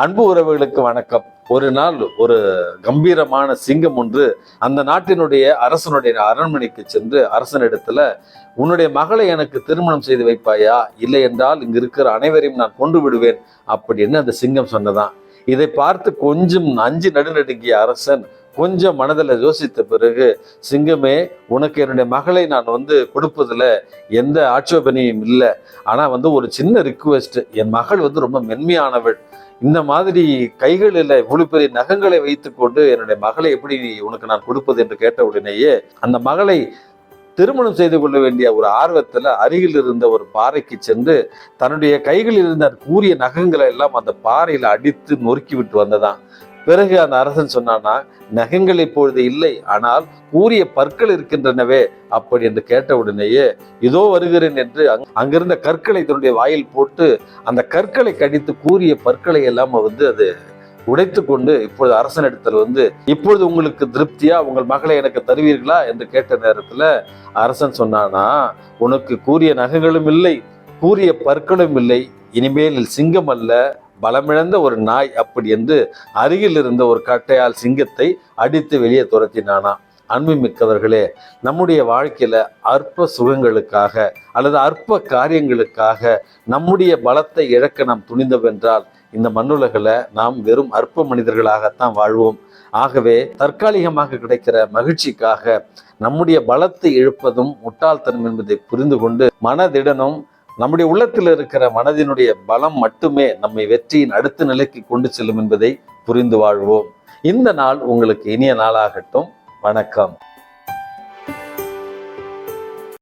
அன்பு உறவுகளுக்கு வணக்கம். ஒரு நாள் ஒரு கம்பீரமான சிங்கம் ஒன்று அந்த நாட்டினுடைய அரசனுடைய அரண்மனைக்கு சென்று அரசனிடத்துல உன்னுடைய மகளை எனக்கு திருமணம் செய்து வைப்பாயா? இல்லை என்றால் இங்கு இருக்கிற அனைவரையும் நான் கொண்டு விடுவேன். அப்படின்னு அந்த சிங்கம் சொன்னதான். இதை பார்த்து கொஞ்சம் அஞ்சு நடுநடுங்கிய அரசன் கொஞ்சம் மனதில் யோசித்த பிறகு சிங்கமே உனக்கு என்னுடைய மகளை நான் வந்து கொடுப்பதுல எந்த ஆட்சேபனையும் இல்லை. ஆனால் வந்து ஒரு சின்ன ரிக்வெஸ்ட் என் மகள் வந்து ரொம்ப மென்மையானவள். இந்த மாதிரி கைகளில் இவ்வளவு பெரிய நகங்களை வைத்துக்கொண்டு என்னுடைய மகளை எப்படி உனக்கு நான் கொடுப்பது என்று கேட்ட உடனேயே அந்த மகளை திருமணம் செய்து கொள்ள வேண்டிய ஒரு ஆர்வத்தில் அருகில் இருந்த ஒரு பாறைக்கு சென்று தன்னுடைய கைகளில் இருந்த கூறிய நகங்களை எல்லாம் அந்த பாறையில் அடித்து நொறுக்கி விட்டு வந்ததான் பிறகு அந்த அரசன் சொன்னானா நகங்கள் இப்பொழுது இல்லை ஆனால் கூறிய பற்கள் இருக்கின்றனவே அப்படி என்று கேட்ட உடனேயே இதோ வருகிறேன் என்று அங்- அங்கிருந்த கற்களை தன்னுடைய வாயில் போட்டு அந்த கற்களை கடித்து கூறிய பற்களை எல்லாம் வந்து அது உடைத்து கொண்டு இப்பொழுது அரசனிடத்தில் வந்து இப்பொழுது உங்களுக்கு திருப்தியா? உங்கள் மகளை எனக்கு தருவீர்களா? என்று கேட்ட நேரத்துல அரசன் சொன்னானா உனக்கு கூரிய நகங்களும் இல்லை கூரிய பற்களும் இல்லை இனிமேல் சிங்கம் அல்ல பலமிழந்த ஒரு நாய் அப்படி என்று அருகில் இருந்த ஒரு கட்டையால் சிங்கத்தை அடித்து வெளியே துரத்தினானா? அன்பு மிக்கவர்களே நம்முடைய வாழ்க்கையில அற்ப சுகங்களுக்காக அல்லது அற்ப காரியங்களுக்காக நம்முடைய பலத்தை இழக்க நாம் துணிந்தவென்றால் இந்த மண்ணுலகில் நாம் வெறும் அற்ப மனிதர்களாகத்தான் வாழ்வோம். ஆகவே தற்காலிகமாக கிடைக்கிற மகிழ்ச்சிக்காக நம்முடைய பலத்தை இழப்பதும் முட்டாள்தனம் என்பதை புரிந்து கொண்டு மனதிடனும் நம்முடைய உள்ளத்தில் இருக்கிற மனதினுடைய பலம் மட்டுமே நம்மை வெற்றியின் அடுத்த நிலைக்கு கொண்டு செல்லும் என்பதை புரிந்து வாழ்வோம். இந்த நாள் உங்களுக்கு இனிய நாளாகட்டும். வணக்கம்.